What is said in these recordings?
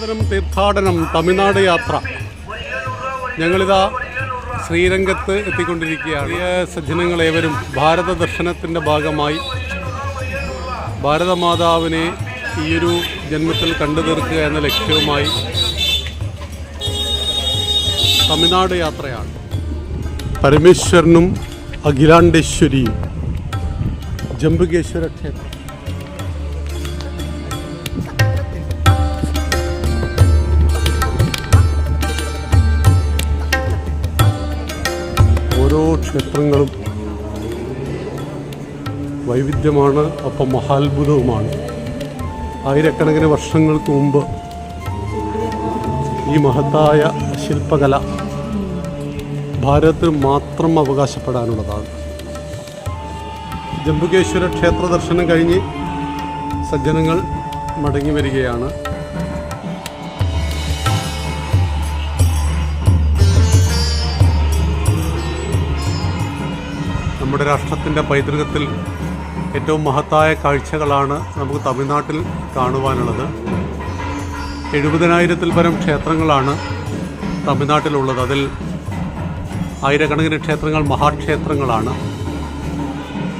സനാതനം തീർത്ഥാടനം തമിഴ്നാട് യാത്ര. ഞങ്ങളിതാ ശ്രീരംഗത്ത് എത്തിക്കൊണ്ടിരിക്കുകയാണ്. സജ്ജനങ്ങൾ സജ്ജനങ്ങളേവരും ഭാരത ദർശനത്തിന്റെ ഭാഗമായി ഭാരതമാതാവിനെ ഈയൊരു ജന്മത്തിൽ കണ്ടു തീർക്കുക എന്ന ലക്ഷ്യവുമായി തമിഴ്നാട് യാത്രയാണ്. പരമേശ്വരനും അഖിലാണ്ടേശ്വരിയും ജംബുകേശ്വര ക്ഷേത്രം. ക്ഷേത്രങ്ങളും വൈവിധ്യമാണ് അപ്പം മഹാത്ഭുതവുമാണ്. ആയിരക്കണക്കിന് വർഷങ്ങൾക്ക് മുമ്പ് ഈ മഹത്തായ ശില്പകല ഭാരതത്തിൽ മാത്രം അവകാശപ്പെടാനുള്ളതാണ്. ജംബുകേശ്വര ക്ഷേത്ര ദർശനം കഴിഞ്ഞ് സജ്ജനങ്ങൾ മടങ്ങി വരികയാണ്. നമ്മുടെ രാഷ്ട്രത്തിന്റെ പൈതൃകത്തിൽ ഏറ്റവും മഹത്തായ കാഴ്ചകളാണ് നമുക്ക് തമിഴ്നാട്ടിൽ കാണുവാനുള്ളത്. എഴുപതിനായിരത്തിൽ പരം ക്ഷേത്രങ്ങളാണ് തമിഴ്നാട്ടിലുള്ളത്. അതിൽ ആയിരക്കണക്കിന് ക്ഷേത്രങ്ങൾ മഹാക്ഷേത്രങ്ങളാണ്.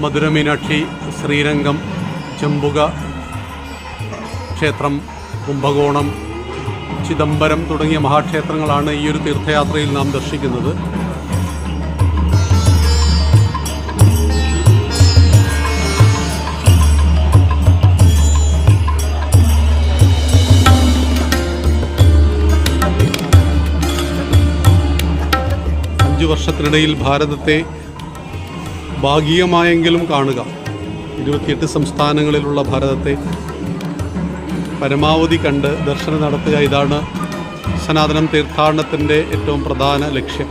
മധുര മീനാക്ഷി ശ്രീരംഗം ചെമ്പുക ക്ഷേത്രം കുംഭകോണം ചിദംബരം തുടങ്ങിയ മഹാക്ഷേത്രങ്ങളാണ് ഈ ഒരു തീർത്ഥയാത്രയിൽ നാം ദർശിക്കുന്നത്. അഞ്ചു വർഷത്തിനിടയിൽ ഭാരതത്തെ ഭാഗികമായെങ്കിലും കാണുക. ഇരുപത്തിയെട്ട് സംസ്ഥാനങ്ങളിലുള്ള ഭാരതത്തെ പരമാവധി കണ്ട് ദർശനം നടത്തുക ഇതാണ് സനാതനം തീർത്ഥാടനത്തിന്റെ ഏറ്റവും പ്രധാന ലക്ഷ്യം.